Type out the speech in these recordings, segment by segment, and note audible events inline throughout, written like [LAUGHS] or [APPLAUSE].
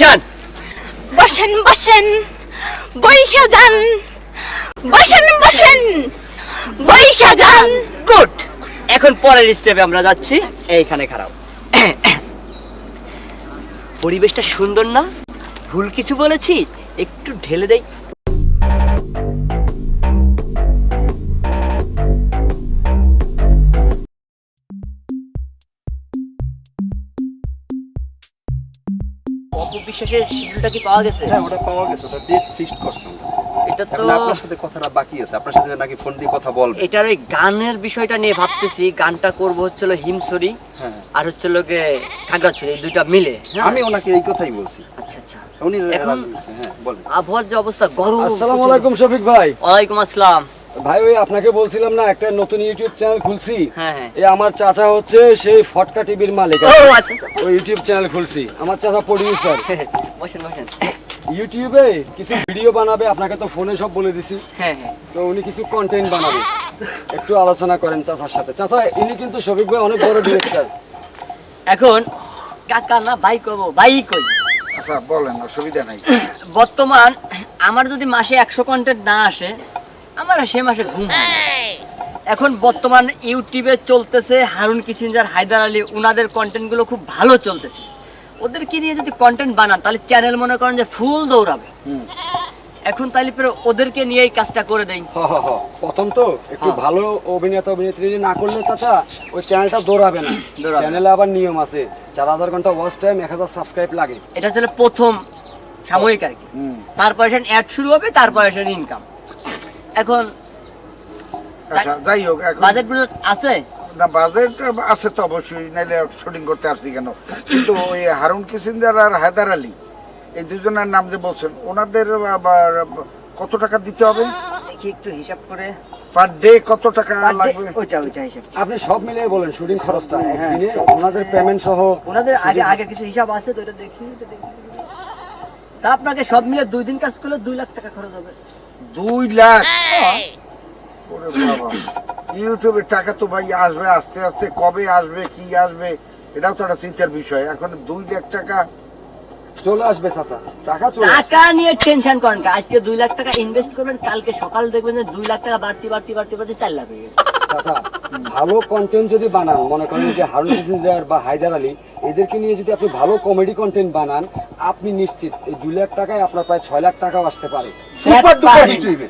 Action বসেন বসেন। বৈশা যান। বসেন বসেন। বৈশা যান। গুড। এখন পরের স্টেপে আমরা যাচ্ছি। এইখানে খারাপ। পরিবেশটা সুন্দর না? ভুল কিছু বলেছি? একটু ঢেলে দেই। অপবিশ্বাসের শিডিউলটা কি পাওয়া গেছে? হ্যাঁ ওটা পাওয়া গেছে ওটা ডেট ফিক্সড করছে এটা তো আপনার সাথে কথাটা বাকি আছে আপনার সাথে নাকি ফোন দিয়ে কথা বলবে। এটার ওই গানের বিষয়টা নিয়ে ভাবতেছি গানটা করব হচ্ছিল হিমসরি হ্যাঁ। আর হচ্ছে লোকে এই দুইটা মিলে হ্যাঁ? আমি ওনাকে এই কথাই বলছি। আচ্ছা আচ্ছা। উনি এখন- হ্যাঁ বলেন। আবহাওয়ার যে অবস্থা গরম আসসালামু আলাইকুম শফিক ভাই। ওয়ালাইকুম আসসালাম। ভাই ওই আপনাকে বলছিলাম না একটা নতুন ইউটিউব চ্যানেল খুলছি। হ্যাঁ হ্যাঁ। এই আমার চাচা হচ্ছে সেই ফটকা টিভির মালিক। ও আচ্ছা আচ্ছা। ওই ইউটিউব চ্যানেল খুলছি। আমার চাচা প্রডিউসার [LAUGHS] বসেন বসেন। ইউটিউবে কিছু ভিডিও বানাবে আপনাকে তো ফোনে সব বলে দিছি। হ্যাঁ হ্যাঁ। তো উনি কিছু কন্টেন্ট বানাবে। একটু আলোচনা করেন চাচার সাথে। চাচা ইনি কিন্তু শফিক ভাই অনেক বড় ডিরেক্টর এখন কাকা না ভাই করব ভাই কই? আচ্ছা বলেন অসুবিধা নাই। বর্তমান আমার যদি মাসে একশো কন্টেন্ট না আসে আমার সে মাসে ঘুম এখন বর্তমান ইউটিউবে চলতেছে হারুন কিচিঞ্জার হায়দার আলী উনাদের কন্টেন্টগুলো খুব ভালো চলতেছে। ওদেরকে নিয়ে যদি কন্টেন্ট বানান তাহলে চ্যানেল মনে করেন যে ফুল দৌড়াবে। এখন তাহলে পরে ওদেরকে নিয়ে এই কাজটা করে দেই। প্রথম তো একটু হ্যাঁ। ভালো অভিনেতা অভিনেত্রী না করলে চাচা ওই চ্যানেলটা দৌড়াবে না। [COUGHS] দৌড়াবে। চ্যানেলে আবার নিয়ম আছে চার হাজার ঘণ্টা ওয়াচ টাইম এক হাজার সাবস্ক্রাইব লাগে। এটা ছিল প্রথম সাময়িক আর কি। তারপরে অ্যাড শুরু হবে তারপরে ইনকাম এখন আচ্ছা যাই হোক এখন বাজেট বুজেট আছে? না বাজেট আছে তো অবশ্যই নাইলে শুটিং করতে আসছি কেন? কিন্তু ওই হারুন কিসিঞ্জার আর হায়দার আলী এই দুজনের নাম যে বলছেন ওনাদের আবার কত টাকা দিতে হবে? দেখি একটু হিসাব করে। পার ডে কত টাকা লাগবে? ওইটা ওইটা হিসাব। আপনি সব মিলিয়ে বলেন শুটিং খরচটা হ্যাঁ, একদিনে ওনাদের পেমেন্ট সহ ওনাদের আগে আগে কিছু হিসাব আছে তো দেখি এটা দেখি। তা আপনাকে সব মিলে দুই দিন কাজ করলে দুই লাখ টাকা খরচ হবে। দুই লাখ। ওরে বাবা। ইউটিউবে টাকা তো ভাই আসবে আস্তে আস্তে কবে আসবে কি আসবে এটাও তো একটা চিন্তার বিষয়। এখন দুই লাখ টাকা চলে আসবে চাচা। টাকা চলে টাকা নিয়ে টেনশন করেন আজকে দুই লাখ টাকা ইনভেস্ট করবেন কালকে সকাল দেখবেন যে দুই লাখ টাকা বাড়তি বাড়তি বাড়তি বাড়তি চার লাখ হয়ে গেছে। চাচা ভালো কন্টেন্ট যদি বানান মনে করেন যে হারুন কিসিঞ্জার বা হায়দার আলী এদেরকে নিয়ে যদি আপনি ভালো কমেডি কন্টেন্ট বানান আপনি নিশ্চিত এই দুই লাখ টাকায় আপনার প্রায় ছয় লাখ টাকাও আসতে পারে। Super duper hit. হইবে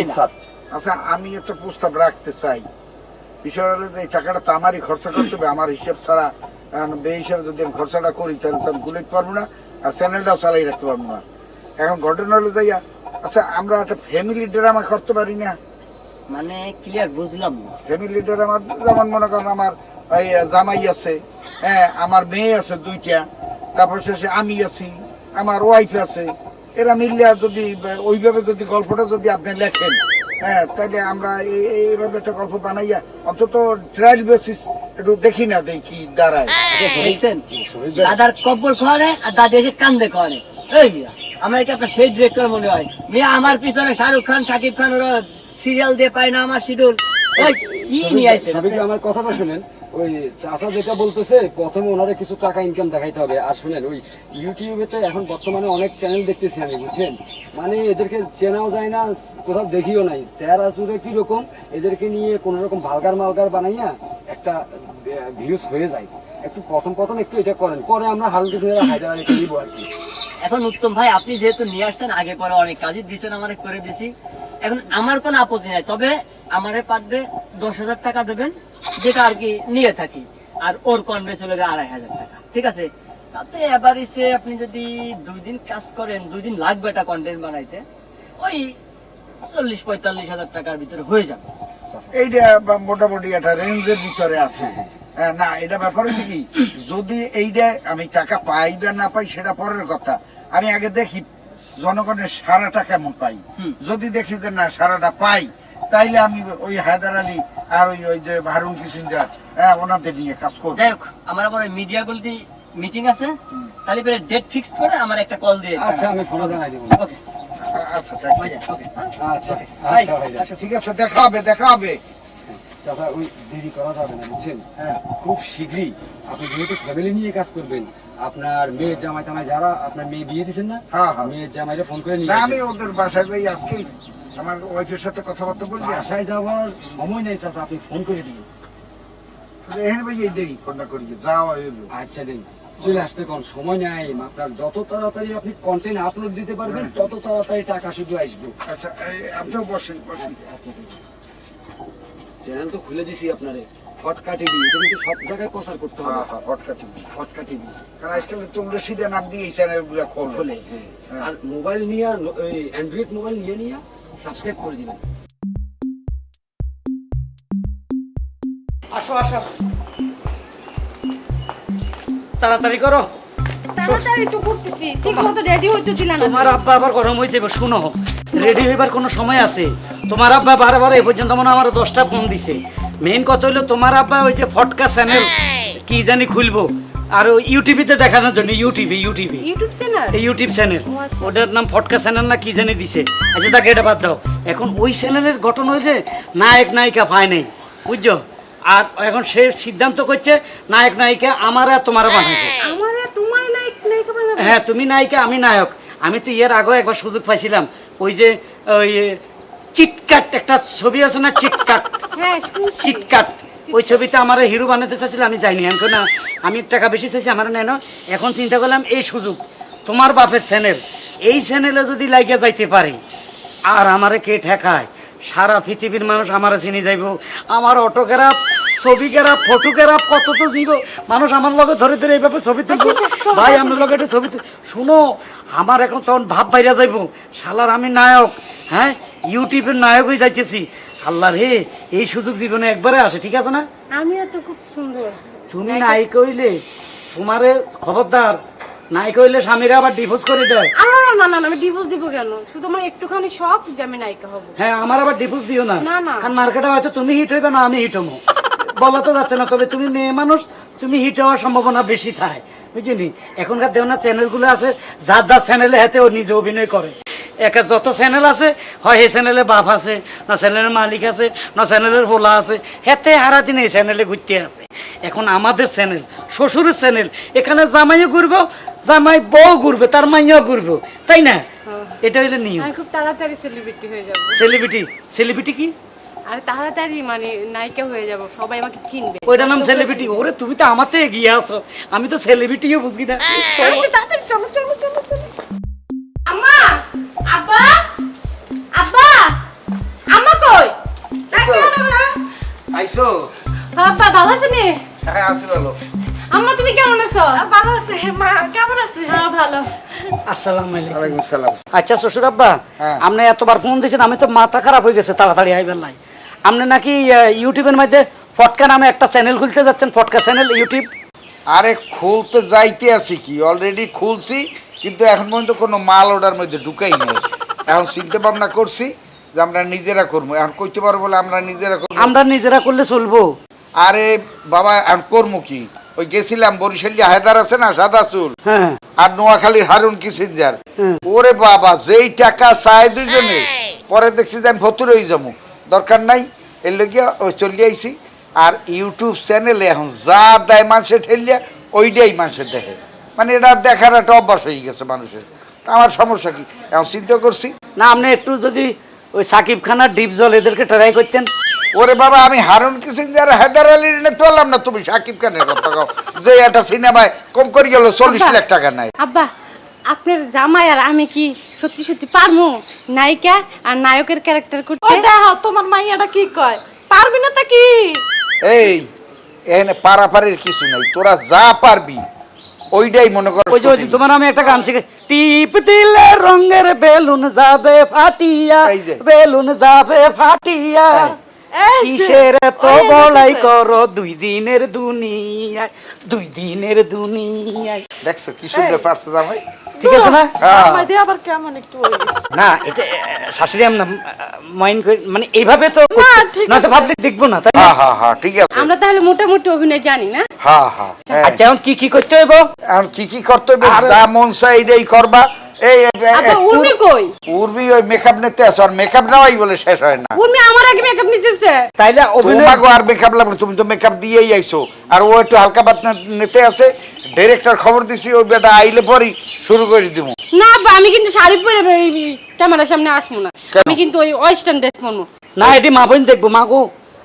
না। স্যার আচ্ছা আমি একটা প্রস্তাব রাখতে চাই। বিষয় হলো যে এই টাকাটা তো আমারই খরচা করতে হবে। আমার হিসেব ছাড়া বে হিসাবে যদি আমি খরচাটা করি তাহলে তো আমি গুলাইতে পারব না আর চ্যানেলটাও চালাই রাখতে পারব না। এখন ঘটনা হলো যাইয়া আচ্ছা আমরা একটা ফ্যামিলি ড্রামা করতে পারি না। মানে ক্লিয়ার বুঝলাম ফ্যামিলি ড্রামা যেমন মনে করেন আমার জামাই আছে হ্যাঁ আমার মেয়ে আছে দুইটা তারপর শেষে আমি আছি আমার ওয়াইফ আছে। এরা মিলিয়া যদি ওইভাবে যদি গল্পটা যদি আপনি লেখেন হ্যাঁ তাহলে আমরা এই- এই- এইভাবে একটা গল্প বানাইয়া অন্তত ট্রায়াল বেসিস একটু দেখি না দেখি দাঁড়ায়। দেখছেন দাদার কব্বর খাওয়ারে আর দাদি এসে কান্দে খাওয়ারে এই আমার কি আপনার সেই ডিরেক্টর মনে হয়। মিয়া আমার পিছনে শাহরুখ খান শাকিব খান ওরা সিরিয়াল দিয়ে পায় না আমার শিডিউল ওই কি নিয়ে আসছে আমার কথাটা শুনেন। ওই চাচা যেটা বলতেছে, প্রথমে ওনারে কিছু টাকা ইনকাম দেখাইতে হবে। আর শুনেন, ওই ইউটিউবে তো এখন বর্তমানে অনেক চ্যানেল দেখতেছি আমি, বুঝছেন? মানে এদেরকে চেনাও যায় না, কোথাও দেখিও নাই। স্যার আসুরে কি রকম এদেরকে নিয়ে কোন ভালগার মালগার বানাইয়া একটা ভিউজ হয়ে যায়। একটু প্রথম প্রথম একটু এটা করেন, পরে আমরা হালকা ছেলেরা হায়দার আলীকে আর কি। এখন উত্তম ভাই, আপনি যেহেতু নিয়ে আসছেন, আগে পরে অনেক কাজই দিচ্ছেন আমার, করে দিছি। এখন আমার কোনো আপত্তি নাই, তবে আমারে পার ডে দশ হাজার টাকা দেবেন। যেটা আর কি নিয়ে থাকি। আর ওর কনভে চলে যায় আড়াই হাজার টাকা। ঠিক আছে? তাতে আপনি যদি দুই দিন কাজ করেন দুই দিন লাগবে এটা কন্টেন্ট বানাইতে ওই চল্লিশ পঁয়তাল্লিশ হাজার টাকার ভিতরে হয়ে যাবে। এইটা মোটামুটি একটা রেঞ্জের ভিতরে আছে। হ্যাঁ, না এটা ব্যাপার হচ্ছে কি যদি এইটা আমি টাকা পাই বা না পাই সেটা পরের কথা। আমি আগে দেখি জনগণের সারাটা কেমন পাই। যদি দেখি যে না সারাটা পাই তাইলে আমি ওই হায়দার আলী আর ওই ওই যে হারুন কিসিঞ্জার হ্যাঁ ওনাদের নিয়ে কাজ করব। যাই হোক আমার আবার ওই মিডিয়া গুলি মিটিং আছে। তাহলে পরে ডেট ফিক্সড করে আমার একটা কল দিয়ে আচ্ছা আমি ফোনে জানাই দেবো। ওকে আচ্ছা ঠিক আছে। আচ্ছা আচ্ছা ঠিক আছে দেখা হবে দেখা হবে। চাচা ওই দেরি করা যাবে না বুঝছেন? হ্যাঁ। খুব শীঘ্রই আপনি যেহেতু ফ্যামিলি নিয়ে কাজ করবেন আপনার মেয়ের জামাই টামাই যারা আপনার মেয়ে বিয়ে দিচ্ছেন না? হ্যাঁ, হ্যাঁ। মেয়ের জামাইরে ফোন করে নিয়ে না আমি ওদের বাসায় যাই আজকে আমার ওয়াইফের সাথে কথাবার্তা বলবি? বাসায় যাওয়ার সময় নেই চাচা আপনি ফোন করে দিন। এখানে ভাই এই দেই ফোনটা করি যাওয়া আচ্ছা দিন চলে আসতে কোন সময় নাই আপনার যত তাড়াতাড়ি আপনি কন্টেন্ট আপলোড দিতে পারবেন তত তাড়াতাড়ি টাকা শুধু আসবে। আচ্ছা আপনিও বসেন বসেন। আচ্ছা চ্যানেল তো খুলে দিছি আপনারে। ফটকা টিভি এটা কিন্তু সব জায়গায় প্রচার করতে হ্যাঁ হবে। হ্যাঁ হটকা টিভি ফটকা টিভি কারণ আজকাল তোমরা সিধা নাম দিয়ে এই চ্যানেলগুলা খোলো। খোলে হ্যাঁ। আর মোবাইল নিয়ে অ্যান্ড্রয়েড মোবাইল নিয়ে নিয়ে সাবস্ক্রাইব করে দিবেন। আসো আসো। তাড়াতাড়ি করো। তাড়াতাড়ি তো করতেছি। ঠিক মতো রেডি হইতে দিলা না। তোমার আব্বা আবার গরম হয়ে যাবে শুনো। রেডি হইবার কোনো সময় আছে। তোমার আব্বা বারে বারে এ পর্যন্ত মনে আমার দশটা ফোন দিছে। মেইন কথা হইল তোমার আব্বা ওই যে ফটকা চ্যানেল কি জানি খুলবো। আর ইউটিভিতে দেখানোর জন্য ইউটিভি ইউটিভি ইউটিউব চ্যানেল এই ইউটিউব চ্যানেল। ওটার নাম ফটকা চ্যানেল না কি জানি দিছে। আচ্ছা তাকে এটা বাদ দাও। এখন ওই চ্যানেলের গঠন হয়েছে নায়ক নায়িকা পায় নাই বুঝছ? আর এখন সে সিদ্ধান্ত করছে নায়ক নায়িকা আমার আর তোমার বানাবে। আমার আর তোমার নায়ক নায়িকা বানাবে। হ্যাঁ তুমি নায়িকা আমি নায়ক। আমি তো এর আগেও একবার সুযোগ পাইছিলাম। ওই যে ওই চিটকাট একটা ছবি আছে না চিটকাট হ্যাঁ চিটকাট ওই ছবিতে আমার হিরো বানাতে চাইছিল আমি যাইনি। এখন না আমি টাকা বেশি চাইছি আমার নেন এখন চিন্তা করলাম এই সুযোগ তোমার বাপের চ্যানেল এই চ্যানেলে যদি লাইগে যাইতে পারে আর আমারে কে ঠেকায়? সারা পৃথিবীর মানুষ আমারে চিনি যাইব। আমার অটোগ্রাফ ছবিগ্রাফ ফটোগ্রাফ কত তো দিব। মানুষ আমার লগে ধরে ধরে এইভাবে ছবি তুলবো। ভাই আমার লগে একটা ছবি শুনো আমার এখন তখন ভাব বাইরা যাইব। শালার আমি নায়ক হ্যাঁ? ইউটিউবের নায়ক হয়ে যাইতেছি। আল্লাহ রে এই সুযোগ জীবনে একবারে আসে ঠিক আছে না? আমিও তো খুব সুন্দর। তুমি নায়িক হইলে তোমারে খবরদার নায়িক হইলে স্বামীরা আবার ডিভোর্স করে দেয়। আল্লাহ না না না আমি ডিভোর্স দিব কেন? শুধু আমার একটুখানি শখ যে আমি নায়িকা হব। হ্যাঁ আমার আবার ডিভোর্স দিও না। না, না। কারণ মার্কেটে হয়তো তুমি হিট হইবে না আমি হিট হব। বলা তো যাচ্ছে না তবে তুমি মেয়ে মানুষ তুমি হিট হওয়ার সম্ভাবনা বেশি থাকে। বুঝলি? এখনকার দেওয়া চ্যানেলগুলো আছে যার যার চ্যানেলে হাতে ও নিজে অভিনয় করে। একা যত চ্যানেল আছে হয় এই চ্যানেলে বাপ আছে না চ্যানেলের মালিক আছে না চ্যানেলের ভোলা আছে হেতে হারা দিন এই চ্যানেলে ঘুরতে আছে। এখন আমাদের চ্যানেল শ্বশুরের চ্যানেল এখানে জামাইও ঘুরবো জামাই বউ ঘুরবে তার মাইয়াও ঘুরবো তাই না? এটা হইলে নিয়ম। খুব তাড়াতাড়ি সেলিব্রিটি হয়ে যাব। সেলিব্রিটি সেলিব্রিটি কি? আর তাড়াতাড়ি মানে নায়িকা হয়ে যাব সবাই আমাকে চিনবে। ওইটার নাম সেলিব্রিটি ওরে তুমি তো আমাতে এগিয়ে আসো আমি তো সেলিব্রিটিও বুঝি না। তাড়াতাড়ি, চলো চলো চলো। আব্বা? আব্বা? আম্মা কই? আইসো। আব্বা ভালো আছেন হ্যাঁ আসি ভালো। আম্মা তুমি কেমন আছো? ভালো আছে। মা কেমন আছে হ্যাঁ ভালো। আসসালাম আলাইকুম। সালাম। আচ্ছা শ্বশুর আব্বা হ্যাঁ। আপনি এতবার ফোন দিয়েছেন আমি তো মাথা খারাপ হয়ে গেছে তাড়াতাড়ি আইবেন নাই। আপনি নাকি ইউটিউবের মধ্যে ফটকা নামে একটা চ্যানেল খুলতে যাচ্ছেন ফটকা চ্যানেল ইউটিউব? আরে খুলতে যাইতে আছি কি? অলরেডি খুলছি কিন্তু এখন পর্যন্ত কোনো মাল ওটার মধ্যে ঢুকাই নাই। এখন চিন্তা ভাবনা করছি যে আমরা নিজেরা করব। এখন কইতে পারব বলে আমরা নিজেরা করব? আমরা নিজেরা করলে চলবো। আরে বাবা এখন করব কি? ওই গেছিলাম বরিশালী হায়দার আছে না সাদা চুল হ্যাঁ। আর নোয়াখালীর হারুন কিসেঞ্জার? ওরে বাবা যেই টাকা চায় দুইজনে পরে দেখছি যে আমি ভতুর হয়ে যাব। দরকার নাই এর লগিয়া ওই চলে আইছি। আর ইউটিউব চ্যানেলে এখন যা দেয় মানুষের ঠেলিয়া ওইটাই মানুষের দেখে। মানে এটা দেখার একটা অভ্যাস হয়ে গেছে মানুষের। তা আমার সমস্যা কি? এখন চিন্তা করছি। না আপনি একটু যদি ওই সাকিব খানার ডিপ জল এদেরকে ট্রাই করতেন। ওরে বাবা আমি হারুন কিসেঞ্জার হায়দার আলীর এনে তোলাম না তুমি সাকিব খানের কথা কও। যে একটা সিনেমায় কম করে গেল চল্লিশ লাখ টাকা নাই। আব্বা আপনার জামাই আর আমি কি সত্যি সত্যি পারমু? নায়িকা আর নায়কের ক্যারেক্টার ও করতে দেখো তোমার মাইয়াটা কি কয়? পারবি না তা কি? এই এখানে পারাপারের কিছু নাই তোরা যা পারবি ওইটাই মনে করো ওই যে তোমার আমি একটা গান শিখে টিপ দিলে রঙের বেলুন যাবে ফাটিয়া। বেলুন যাবে ফাটিয়া। কিসের তো ওই বড়াই করো? দুই দিনের দুনিয়ায় দুই দিনের দুনিয়ায়। দেখছ কি সুন্দর পারছে জামাই? ঠিক আছে না? আবার কেমন একটু না এটা শাশুড়ি আম না মাইন্ড মানে এইভাবে তো ঠিক না তো ভাবলে দেখব না তাই হ্যাঁ হ্যাঁ হ্যাঁ ঠিক আছে। আমরা তাহলে মোটামুটি অভিনয় জানি না? হ্যাঁ হ্যাঁ হ্যাঁ। আচ্ছা এখন কি কি করতে হইব? এখন কি কি করতে হবে যা মন চাই এটাই করবা। এই উর্মি কই? উর্মি ওই মেকআপ নিতে আসো আর মেকআপ নেওয়াই বলে শেষ হয় না। উর্মি আমার আগে মেকআপ নিতেছে। তাইলে তোমাকে আর মেকআপ লাগবে তুমি তো মেকআপ দিয়েই আইছো। আর ও একটু হালকা পাতলা নিতে আছে ডিরেক্টর খবর দিছি ওই বেটা আইলে পরই শুরু করে দিব না আব্বা আমি কিন্তু শাড়ি পরে ক্যামেরার সামনে আসব না। আমি কিন্তু ওই ওয়েস্টার্ন ড্রেস পরবো। না এটি মা বোন দেখব। মা গো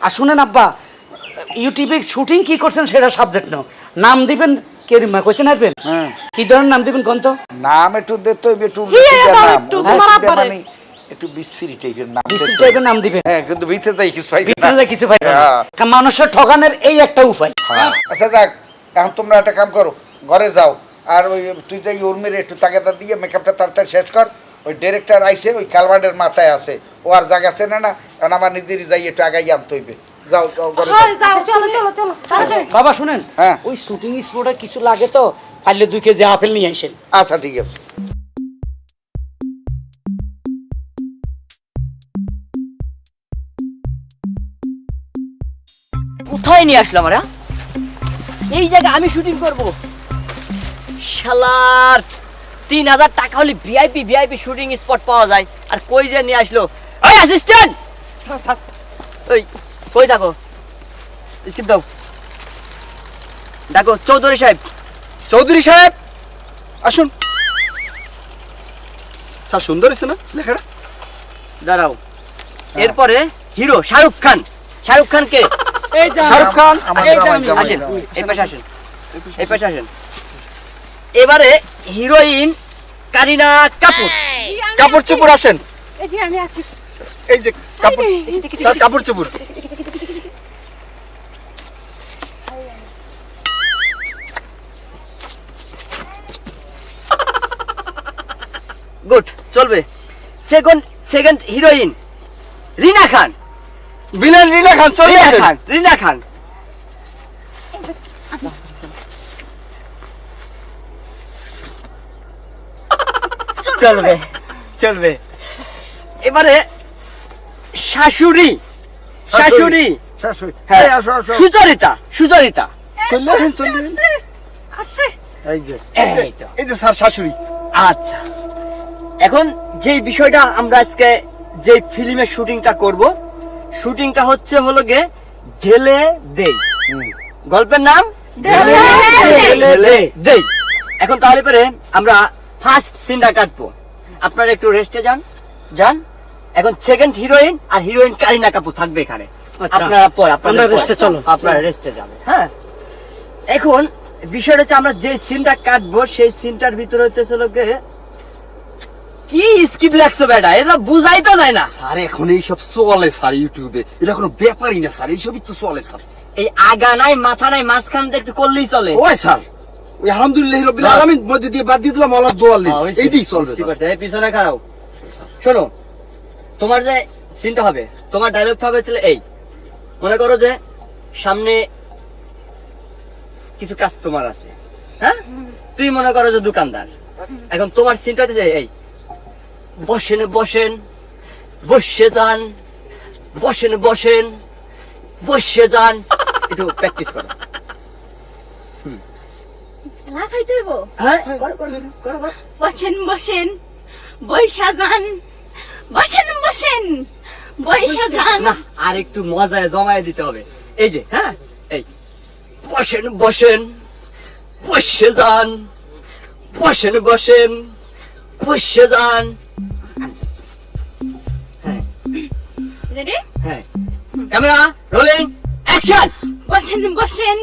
আর শুনেন আব্বা ইউটিউবে শুটিং কি করছেন সেটা সাবজেক্ট নাও নাম দিবেন কেরিমা হ্যাঁ। কি ধরনের নাম দিবেন কোন নাম একটু দে তো একটু উল্লেখিত দাও নাম। একটু, উল্লেখিত তোমার আব্বারে। মানে একটু বিশ্রী টাইপের নাম বিশ্রী টাইপের নাম দিবেন? হ্যাঁ কিন্তু ভিতরে যাই কিছু পাইবে ভিতরে না। কিছু পাইবেন না। হ্যাঁ। মানুষের ঠকানোর এই একটা উপায়। আচ্ছা যাক এখন তোমরা একটা কাম করো ঘরে যাও। আর ওই তুই যাই উর্মির একটু তাগাদা দিয়ে মেকআপটা তাড়াতাড়ি শেষ কর। ওই ডিরেক্টর আইসে ওই কালভার্ডের মাথায় আছে। ও আর জায়গা চেনে না। কারণ আমার নিজেরই যাই একটু আগাই আনতে হইবে। যাও যাও ঘরে যাও। যাও চলো চলো চলো তাড়াতাড়ি। বাবা শুনেন হ্যাঁ। ওই শুটিং স্পটে কিছু লাগে তো পারলে দুই কেজি আপেল নিয়ে আসেন। আচ্ছা ঠিক আছে। কোথায় নিয়ে আসলাম আমরা এই জায়গায় আমি শুটিং করব। শালার তিন হাজার টাকা হলে ভিআইপি ভিআইপি শুটিং স্পট পাওয়া যায়। আর কই যে নিয়ে আসলো? অ্যাসিস্ট্যান্ট ওই কই দেখো? স্কিপ দাও। দেখো চৌধুরী সাহেব। চৌধুরী সাহেব! আসুন। স্যার সুন্দর হয়েছে না লেখাটা? দাঁড়াও। এরপরে হিরো শাহরুখ খান। শাহরুখ খানকে এই যে শাহরুখ খান? আসেন এই পাশে আসেন। এই পাশে আসেন। এবারে হিরোইন কারিনা কাপুর। কাপড় চোপড় আসেন। এটি আমি আছি। এই যে কাপড় স্যার কাপড় চোপড় গুড চলবে। Second second heroine Rina Khan. Villain Rina Khan চলে রিনা আসেন খান রিনা খান। চলবে চলবে। এবারে শাশুড়ি শাশুড়ি। শাশুড়ি হ্যাঁ সুচরিতা সুচরিতা। চলে আসেন চলে আসেন আসছে এই যে এই যে স্যার শাশুড়ি। আচ্ছা। এখন যে বিষয়টা আমরা আজকে যে ফিল্মের শুটিংটা করব শুটিংটা হচ্ছে হলো গে ঢেলে দেই। গল্পের নাম দেই। এখন তাহলে পরে আমরা ফার্স্ট সিনটা কাটবো। আপনারা একটু রেস্টে যান। যান। এখন সেকেন্ড হিরোইন আর হিরোইন কারিনা কাপুর থাকবে এখানে। আচ্ছা। আপনারা পর আপনারা রেস্টে চলো। আপনারা রেস্টে যাবেন হ্যাঁ। এখন বিষয়টা হচ্ছে আমরা যে সিনটা কাটবো সেই সিনটার ভিতরে হইতেছিল গে কি স্কিপ লাগছো বেটা? এটা বুঝাই তো যায় না। স্যার এখন এইসব চলে স্যার ইউটিউবে। এটা কোনো ব্যাপারই না স্যার এইসবই তো চলে স্যার। এই আগা নাই মাথা নাই মাঝখান দিয়ে একটু করলেই চলে। ওই স্যার ওই আলহামদুলিল্লাহ রবিল বাস। আলামিন মধ্যে দিয়ে বাদ দিয়ে দিলাম আল্লাহ দোয়াল হ্যাঁ, এইটাই চলবে স্যার। এই পিছনে শোনো তোমার যে সিনটা হবে তোমার ডায়লগটা হবে হচ্ছে এই। মনে করো যে সামনে কিছু কাস্টমার আছে। হ্যাঁ? তুই মনে করো যে দোকানদার। এখন তোমার সিনটা হচ্ছে যে এই। বসেন বসেন বসে যান বসেন বসেন বসে যান। একটু প্র্যাকটিস করো। না খাইতে হইব? করো করো করো করো। বসেন বসেন বৈশা যান বসেন বসেন বৈশা যান। আর একটু মজায় জমায় দিতে হবে। এই যে হ্যাঁ এই। বসেন বসেন বসে যান বসেন বসেন বসে যান। রেডি হ্যাঁ। ক্যামেরা রোলিং অ্যাকশন বসেন বসেন।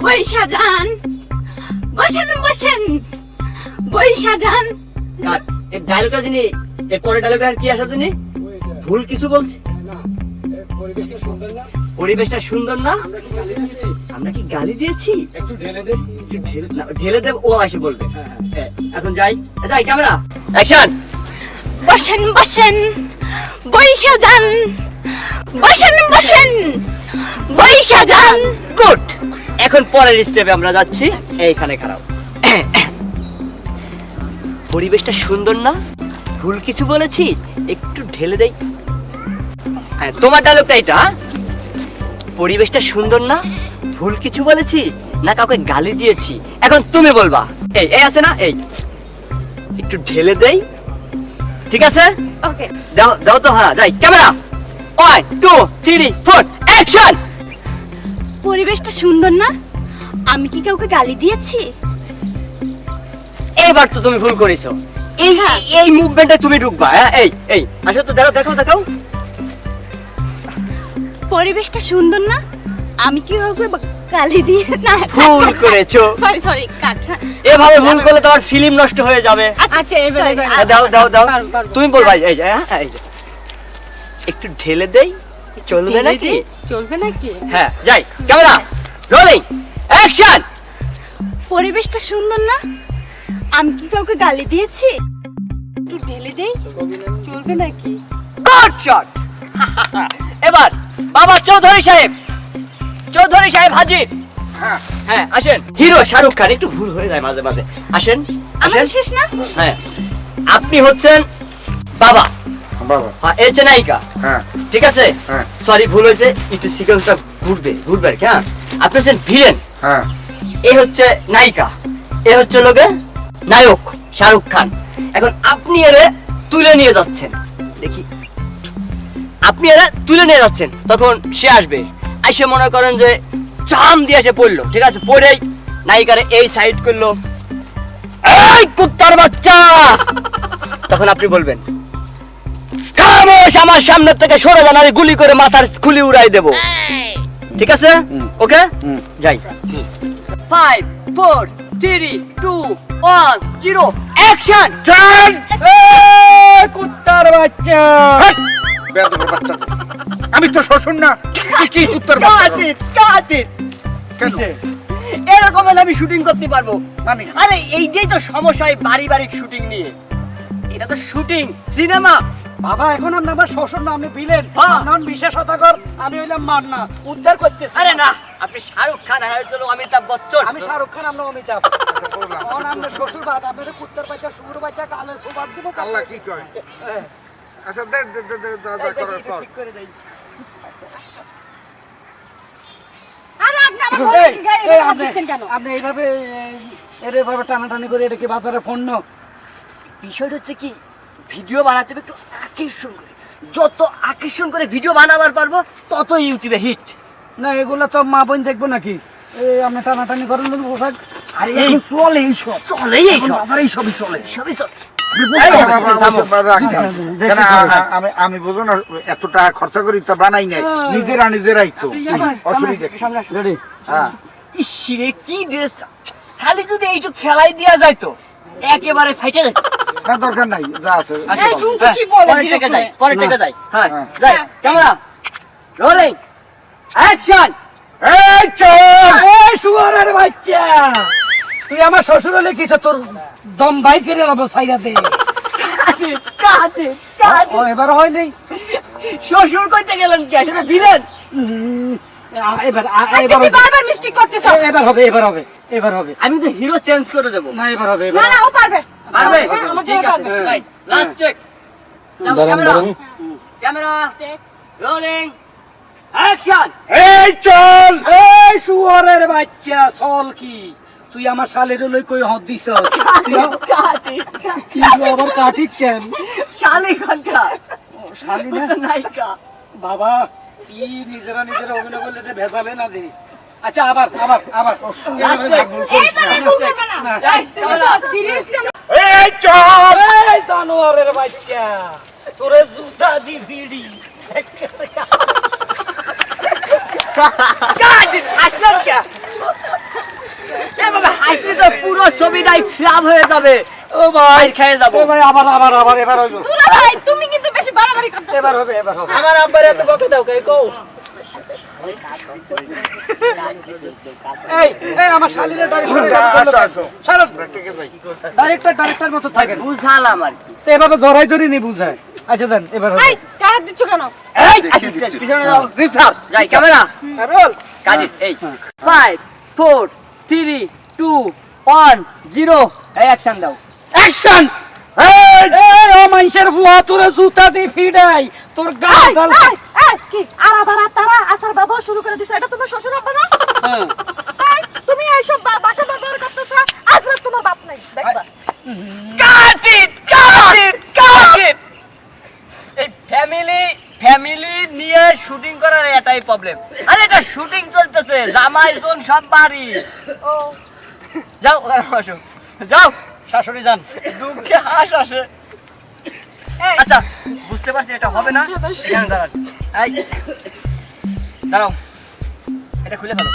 বৈশা যান। বসেন বসেন। বৈশা যান। এই ডায়লগটা যিনি এর পরে ডায়লগটা কি আসা যিনি ভুল কিছু বলছে? পরিবেশটা সুন্দর না। পরিবেশটা সুন্দর না? আমরা কি গালি দিয়েছি? একটু ঢেলে ঢেলে- দেব ও আসে বলবে। হ্যাঁ, হ্যাঁ, এখন যাই। যাই ক্যামেরা। অ্যাকশন বসেন বসেন, বৈশা যান। বসেন বসেন, বৈশা যান। গুড। এখন পরের স্টেপে আমরা যাচ্ছি। এইখানে খারাপ। পরিবেশটা সুন্দর না? ভুল কিছু বলেছি? একটু ঢেলে দেই। হ্যাঁ তোমার ডায়লগটা এটা হ্যাঁ? পরিবেশটা সুন্দর না? ভুল কিছু বলেছি? না কাউকে গালি দিয়েছি? এখন তুমি বলবা। এই এই আছে না? এই। একটু ঢেলে দেই। ঠিক আছে? ওকে দাও দাও তো হ্যাঁ যাই camera! One two three four action! পরিবেশটা সুন্দর না? আমি কি কাউকে গালি দিয়েছি? এইবার তো তুমি ভুল করেছ। এই এই মুভমেন্টে তুমি ঢুকবা হ্যাঁ এই এই আসো তো দেখো দেখো দেখো। পরিবেশটা সুন্দর না? আমি কি কাউকে গালি দিয়ে না। ভুল করেছ। সরি সরি কাট এভাবে ভুল করলে তোমার ফিল্ম নষ্ট হয়ে যাবে। আচ্ছা এবার sorry, এবার- হ্যাঁ, দাও দাও দাও। তুমি বলবা এই যে হ্যাঁ এই যে। একটু ঢেলে দেই। চলবে নাকি? চলবে নাকি? হ্যাঁ যাই ক্যামেরা রোলিং অ্যাকশন পরিবেশটা সুন্দর না? আমি কি কাউকে গালি দিয়েছি? একটু ঢেলে দেই। চলবে নাকি? গুড শট [LAUGHS] এবার বাবা চৌধুরী সাহেব চৌধুরী সাহেব হাজির হ্যাঁ। হ্যাঁ আসেন। হিরো শাহরুখ খান একটু ভুল হয়ে যায় মাঝে মাঝে। আসেন আসেন। শেষ না? হ্যাঁ। আপনি হচ্ছেন বাবা। বাবা। হ্যাঁ এ হচ্ছে নায়িকা। হ্যাঁ। ঠিক আছে? হ্যাঁ। সরি ভুল হয়েছে। একটু সিকোয়েন্সটা ঘুরবে ঘুরবে আর কি, হ্যাঁ? আপনি হচ্ছেন ভিলেন। হ্যাঁ। এ হচ্ছে নায়িকা। এ হচ্ছে লোকে নায়ক শাহরুখ খান। এখন আপনি এরে তুলে নিয়ে যাচ্ছেন। দেখি। আপনি এরে তুলে নিয়ে যাচ্ছেন তখন সে আসবে। এসে মনে করেন যে চাম দিয়ে এসে পড়ল ঠিক আছে? পড়েই নায়িকারে এই সাইড করল। এই কুত্তার বাচ্চা! তখন আপনি বলবেন খামোশ আমার সামনে থেকে সরে যান আমি গুলি করে মাথার খুলি উড়াই দেব। ঠিক আছে? ওকে? যাই। Five four three two one zero action কুত্তার বাচ্চা! বাচ্চা। আমি তো শ্বশুর না। কি উত্তর এরকম হলে আমি শুটিং করতে পারব। মানে? আরে এইটাই তো সমস্যা এই পারিবারিক শুটিং নিয়ে। এটা তো শুটিং সিনেমা বাবা এখন আপনি আমার শ্বশুর না আপনি ভিলেন হ্যাঁ। নন বিশেষ হতাকর আমি হইলাম মান না উদ্ধার করতেছি। আরে না আপনি শাহরুখ খান আর চলো অমিতাভ বচ্চন। আমি শাহরুখ খান আমরা অমিতাভ। আচ্ছা, এখন শ্বশুর বাদ আপনার কুত্তার বাচ্চা শুকুর বাচ্চা কালে সোবার দিব। আল্লাহ কি কয়? আচ্ছা দে দে দে দে দে দে করার পর ঠিক করে দেই আরে আপনি আমার এই, বউকে গায়ে এই, হাত আপনি দিচ্ছেন কেন আপনি এইভাবে এর এভাবে টানাটানি করে এটা কি বাজারে পণ্য? বিষয়টা হচ্ছে কি ভিডিও বানাতে একটু আকর্ষণ করে। যত আকর্ষণ করে ভিডিও বানাবার পারব তত ইউটিউবে হিট না এগুলো তো মা বোন দেখব নাকি? এই আপনি টানাটানি করেন পোশাক। আরে এই। চলে এইসব চলে এইসব বাজারে এইসবই চলে। সবই চলে। আমি আমি বুঝো না এত টাকা খরচা করি তো বানাই নাই। নিজেরা নিজেরাই তো। অসুবিধা কি? হ্যাঁ। ইসিরে কি ড্রেস খালি যদি এইটুক ফেলাই দেওয়া যায় তো একেবারে ফাইটে না দরকার নাই যা আছে আসো, এই, শুনছো হ্যাঁ, কি বলে পরের থেকে যাই হ্যাঁ। হ্যাঁ। যাই। ক্যামেরা। রোলিং অ্যাকশন এই চল এই শুয়ারের বাচ্চা! তুই আমার শ্বশুর হলে কিসে তোর দম ভাই কেড়ে নেব সাইডা দে? কাজে কাজে কাজে। ও এবার হয় নাই। শ্বশুর কইতে গেলেন কি? আসলে ভিলেন? এবার এবার বারবার মিস্টেক করতেছ। এবার হবে এবার হবে এবার হবে। আমি তো হিরো চেঞ্জ করে দেবো। না এবার হবে না না ও পারবে। পারবে? হ্যাঁ, ঠিক আছে। Last check camera camera rolling action এই চল এই শুয়ারের বাচ্চা চল কি? তুই আমার শালের লই কই হদ দিছ? কিন্তু আবার কাটিত। কেন? শালি খানকা শালি না? নায়িকা। বাবা কি নিজেরা নিজেরা অভিনয় করলে তো ভেজালে না দে। আচ্ছা আবার আবার আবার। এই, চল এই জানোয়ারের বাচ্চা। তোরে জুতা দি ভিড়ি কাজ হাসলেন কে? এভাবে হাসলে তো পুরো ছবিটাই ফ্লাপ হয়ে যাবে ও ভাই খেয়ে যাব এবার আবার আবার আবার এবার হইব তুলা ভাই তুমি কিন্তু বেশি বাড়াবাড়ি করতেছ এবার হবে এবার হবে আমার আব্বার এত বকে দাও কে কও এই এই আমার শালিরে আচ্ছা, আচ্ছা। ডাইরেক্টর ডাইরেক্টর মতো থাকেন বুঝালাম আর কি তো এভাবে জড়াই ধরে নি বুঝায় আচ্ছা দেন এবার হবে এই কাজ দিচ্ছ কেন এই পিছনে যাও জি স্যার যাই ক্যামেরা রোল কাজ এই five four three two one zero action দাও। অ্যাকশন শুরু করে দিছে। এটা শ্বশুর বাসা ব্যবহার বাপ নাই। এই ফ্যামিলি প্রবলেম আরে এটা শুটিং চলতেছে জামাই জোন সব বাড়ি। যাও বসো। যাও শাশুড়ি যান। দুঃখে হাস আসে। আচ্ছা বুঝতে পারছি এটা হবে না। এখানে দাঁড়ান। এই, দাঁড়াও। এটা খুলে ফেলো।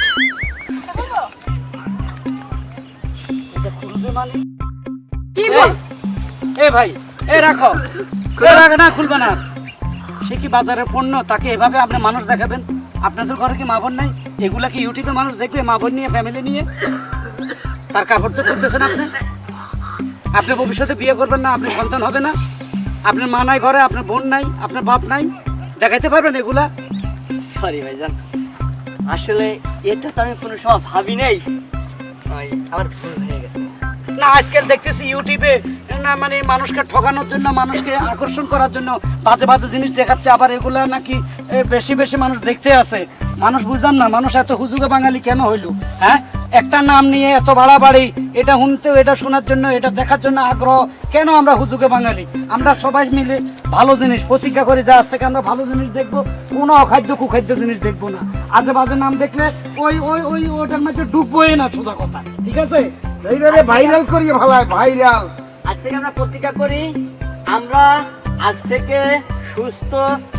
এটা খুলবে মানে? কি বল এ ভাই এ রাখো। এ রাখো না খুলবে না। সে কি বাজারের পণ্য? তাকে এভাবে আপনি মানুষ দেখাবেন? আপনাদের ঘরে কি মা বোন নাই? এগুলা কি ইউটিউবে মানুষ দেখবে, মা বোন নিয়ে ফ্যামিলি নিয়ে? তার কাপড় তো করতেছেন আপনি? আপনি ভবিষ্যতে বিয়ে করবেন না, আপনি সন্তান হবে না। আপনার মা নাই ঘরে, আপনার বোন নাই, আপনার বাপ নাই। দেখাইতে পারবেন এগুলা? সরি ভাই ভাইজান। আসলে এটা তো আমি কোনো সময় ভাবি নাই। আমার ভুল আজকাল দেখতেছি ইউটিউবে, না মানে মানুষকে ঠকানোর জন্য, মানুষকে আকর্ষণ করার জন্য বাজে বাজে জিনিস দেখাচ্ছে, আবার এগুলা নাকি বেশি বেশি মানুষ দেখতে আছে মানুষ বুঝলাম না, মানুষ এত হুজুগে বাঙালি কেন হইল হ্যাঁ? একটা নাম নিয়ে এত বাড়াবাড়ি এটা শুনতেও এটা শোনার জন্য এটা দেখার জন্য আগ্রহ কেন আমরা হুজুগে বাঙালি? আমরা সবাই মিলে ভালো জিনিস প্রতিজ্ঞা করি যে আজ থেকে আমরা ভালো জিনিস দেখব কোনো অখাদ্য কুখাদ্য জিনিস দেখব না। আজে বাজে নাম দেখলে ওই ওই ওই ওটার মধ্যে ডুববোই না সোজা কথা ঠিক আছে? ভাইরাল করিয়ে ভালায় ভাইরাল আজ থেকে আমরা প্রতিজ্ঞা করি আমরা আজ থেকে সুস্থ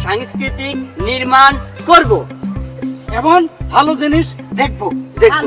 সাংস্কৃতিক নির্মাণ করব। এমন ভালো জিনিস দেখব দেখব।